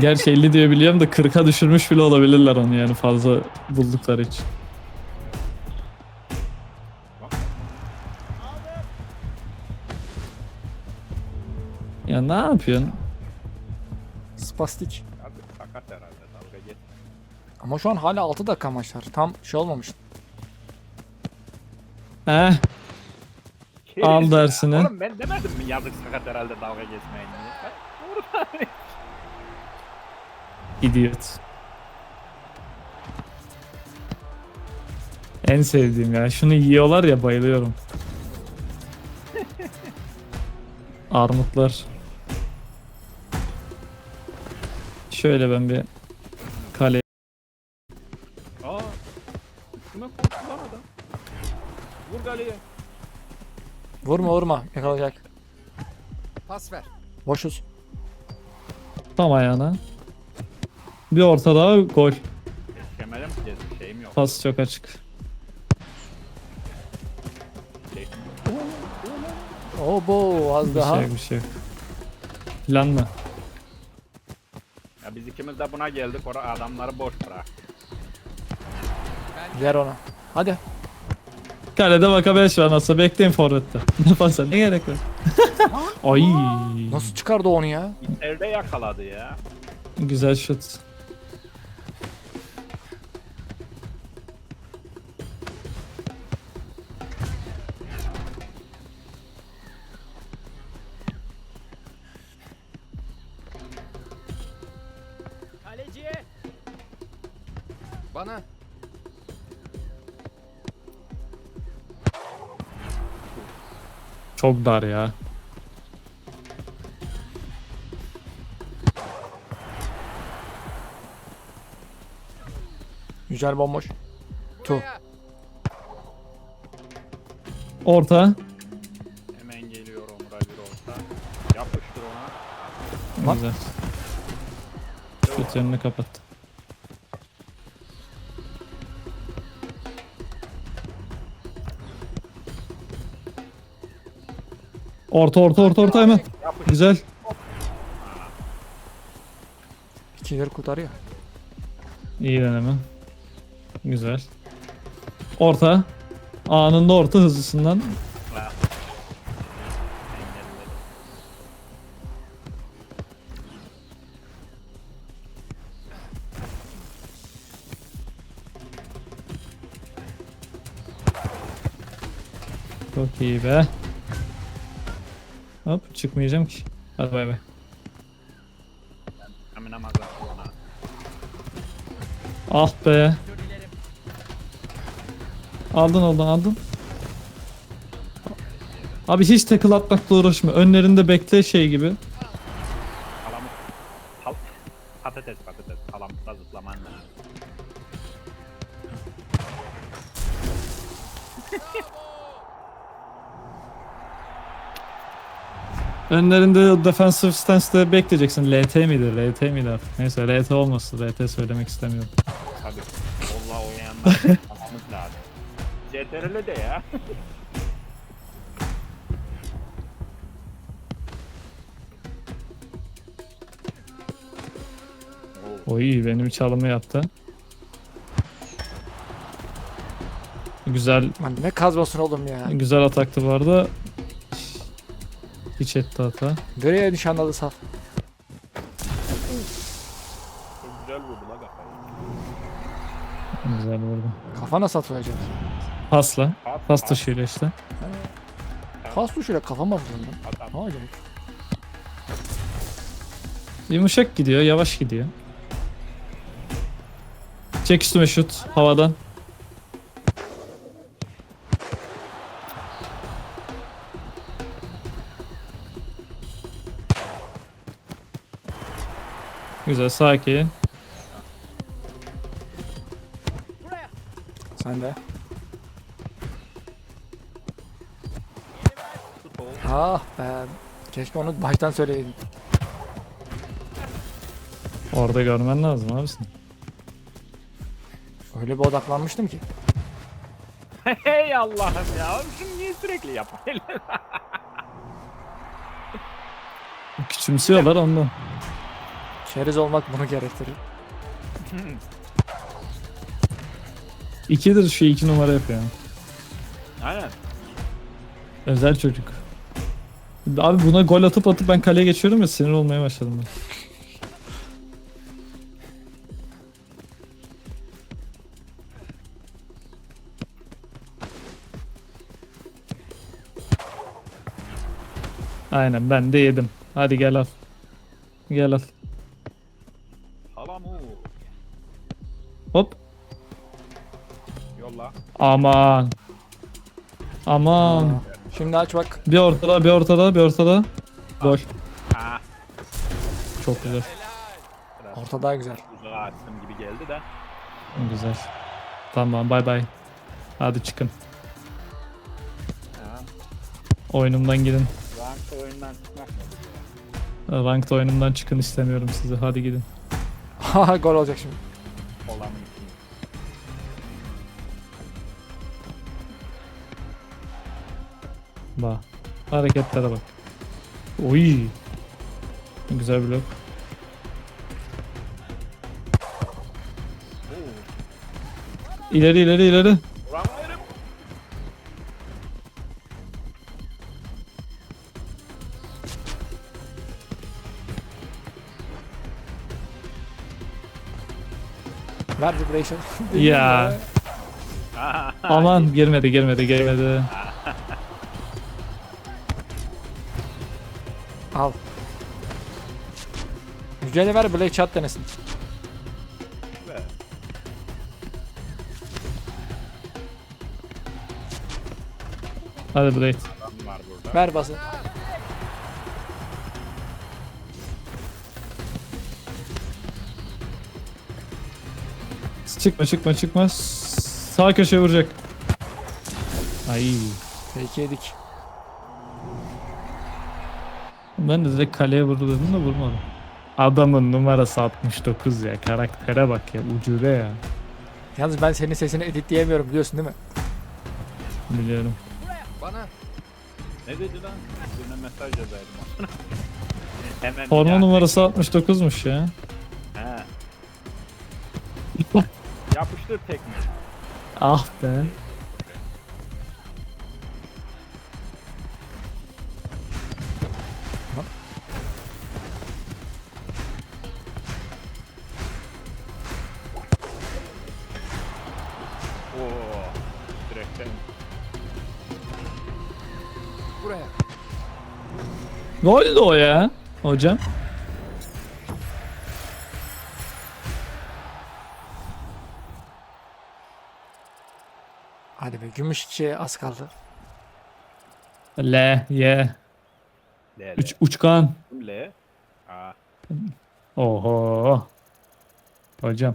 Gerçi 50 diye biliyorum da 40'a düşürmüş bile olabilirler onu yani fazla buldukları için. Ya ne yapıyorsun? Spastik. Artık sakat herhalde dalga geç. Ama şu an hala 6 dakika maçlar. Tam şey olmamış. Heh, Al dersini. Oğlum ben demedim mi yazık sakat herhalde dalga geçmeyin diye. Bak, idiot. En sevdiğim ya. Şunu yiyorlar ya bayılıyorum. Armutlar. Şöyle ben bir kale Aa. Üstüme korktu lan adam. Vur galeye. Vurma vurma. Yakalayacak. Pas ver. Boşuz. tam ayağına. Bir orta daha gol. Kemerim kes şeyim yok. Pas çok açık. Şey. Oo bo az Bir daha. şey bir şey. Plan mı? Ya biz ikimiz de buna geldik. Orada adamları boş bırak. Ver onu. Hadi. Kalede Vaka 5 var nasıl bekleyin forvette. Ne pasa ne gerek var? Ay Nasıl çıkardı onu ya? Elde yakaladı ya. güzel şut. Kaleciye. Bana. Çok dar ya. Yücel bomboş. Tu. Orta. Hemen geliyor bir olsa. Yapıştır ona. Lan. Güzel. Şut yönünü Orta orta orta orta hemen. Güzel. İkileri kurtarıyor. İyi deneme. Güzel. Orta. Anında orta hızlısından. Çok iyi be. Hop çıkmayacağım ki. Hadi bay bay. Ona. Ah be. Aldın aldın aldın. Abi hiç tackle atmakla uğraşma. Önlerinde bekle şey gibi. Önlerinde defensive stance'de bekleyeceksin. LT miydi? LT miydi artık? Neyse LT olmasın. LT söylemek istemiyorum. Tabii. Vallahi oynayanlar palamut lazım. CTRL de ya. Oy benim çalımı yaptı. Güzel Lan ne kazmasın oğlum ya. güzel ataktı bu arada. Hiç etti hata. Nereye nişanladı saf? Çok güzel vurdu la kafayı. Güzel vurdu. Kafana satılacak. Pasla. Pas, taşıyla işte. Pas tuşuyla lan. adam. Ne olacak? Yumuşak gidiyor, yavaş gidiyor. Çek üstüme şut havadan. Güzel, sakin. Sen de. Ah be. Keşke onu baştan söyleydin. Orada görmen lazım abisin. Öyle bir odaklanmıştım ki. Hey Allah'ım ya. Şunu niye sürekli yapayım? Küçük Küçümsüyorlar ondan. Keriz olmak bunu gerektirir. İkidir şu iki numara yapıyor. Aynen. Özel çocuk. Abi buna gol atıp atıp ben kaleye geçiyorum ya sinir olmaya başladım ben. Aynen ben de yedim. Hadi gel al. Gel al. Yolla. Aman. Aman. Şimdi aç bak. Bir ortada, bir ortada, bir ortada. Gol. Ha. Çok güzel. Orta daha güzel. uzağa attım gibi geldi de. Güzel. Tamam, bay bay. Hadi çıkın. Ha. Oyunumdan gidin. Rankta oyundan çıkmak? Ranked oyunumdan çıkın istemiyorum sizi. Hadi gidin. Haha gol olacak şimdi. Olan Bak. Hareketlere bak. Oy. Güzel blok. İleri ileri ileri. Ver vibration. Ya. Aman girmedi girmedi girmedi. Al. Yücel'e ver Blade Shot denesin. Be. Hadi Blade. Adam var burada. Ver bası. Çıkma çıkma çıkma. Sağ köşeye vuracak. Ay. Peki yedik. Ben de direkt kaleye vurdu dedim de vurmadım. Adamın numarası 69 ya. Karaktere bak ya. Ucube ya. Yalnız ben senin sesini editleyemiyorum biliyorsun değil mi? Biliyorum. Bana. Ne dedi lan? Birine mesaj yazaydım. Hemen Forma ya. numarası 69'muş ya. He. Yapıştır tekme. Ah be. Oo. Direkten. Buraya. Gol de o ya. Hocam. Hadi be gümüş içe az kaldı. L, Y. L. L. Üç, uçkan. L. A. Oho. Hocam.